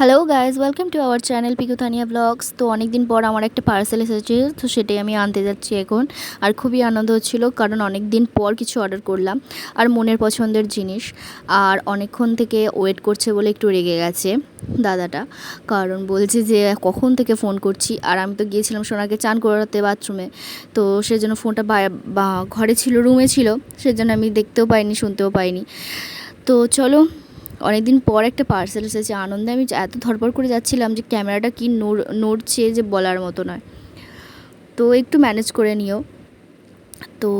Hello guys welcome to our channel পিকুথানিয়া blogs তো অনেক দিন পর আমার একটা পার্সেল এসেছে, তো সেটাই আমি আনতে যাচ্ছি এখন। আর খুবই আনন্দ হচ্ছিল, কারণ অনেক দিন পর কিছু অর্ডার করলাম, আর মনের পছন্দের জিনিস। আর অনেকক্ষণ থেকে ওয়েট করছে বলে একটু রেগে গেছে দাদাটা, কারণ বলছে যে, কখন থেকে ফোন করছি? আর আমি তো গিয়েছিলাম সোনাকে চান করাতে বাথরুমে তো সেজন্য ফোনটা ঘরে ছিল রুমে ছিল, সেজন্য আমি দেখতেও পাইনি, শুনতেও পাইনি। তো চলো অনেকদিন পর একটা পার্সেল এসেছে। আনন্দে আমি এত ধরপড় করে যাচ্ছিলাম যে ক্যামেরাটা কি নড় নড়ছে যে বলার মতো নয়। তো একটু ম্যানেজ করে নিও। তো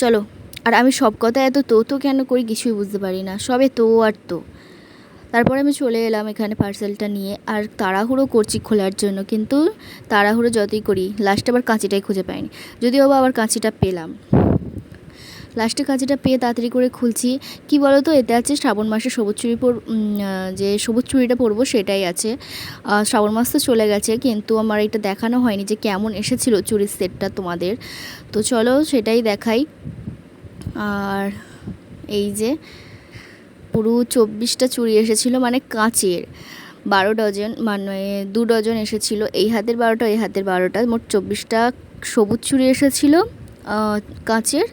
চলো, আর আমি সব কথা এত তো তো কেন করি কিছুই বুঝতে পারি না। সবে তো আর তো। তারপরে আমি চলে এলাম এখানে পার্সেলটা নিয়ে। আর তাড়াহুড়ো করছি খোলার জন্য, কিন্তু তাড়াহুড়ো যতই করি লাস্টে আবার কাঁচিটাই খুঁজে পাইনি। যদিও বা আবার কাঁচিটা পেলাম। লাস্টে কাঁচিটা পেয়ে তাড়াতাড়ি করে খুলছি। কি বলো তো এতে আছে শ্রাবণ মাসে সবুজ চুড়ি পর যে সবুজ চুড়িটা পরবো সেটাই আছে। শ্রাবণ মাস তো চলে গেছে, কিন্তু আমার এটা দেখানো হয়নি যে কেমন এসেছিল চুড়ির সেটটা তোমাদের। তো চলো সেটাই দেখাই। আর এই যে পুরো চব্বিশটা চুড়ি এসেছিল মানে কাঁচের। বারো ডজন মানে দু ডজন এসেছিল। এই হাতের বারোটা, এই হাতের বারোটা, মোট চব্বিশটা সবুজ চুড়ি এসেছিল। কাঁচের।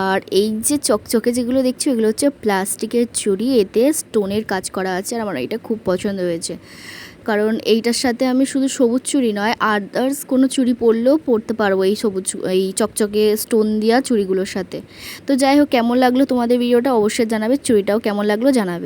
আর এই যে চকচকে যেগুলো দেখছ, এগুলো হচ্ছে প্লাস্টিকের চুড়ি এতে স্টোনের কাজ করা আছে আর আমার এটা খুব পছন্দ হয়েছে। কারণ এইটার সাথে আমি শুধু সবুজ চুড়ি নয় আদার্স কোনো চুড়ি পরলেও পরতে পারব এই সবুজ এই চকচকে স্টোন দেওয়া চুড়িগুলোর সাথে। তো যাই হোক, কেমন লাগল তোমাদের ভিডিওটা অবশ্যই জানাবে। চুড়িটাও কেমন লাগল জানাবে।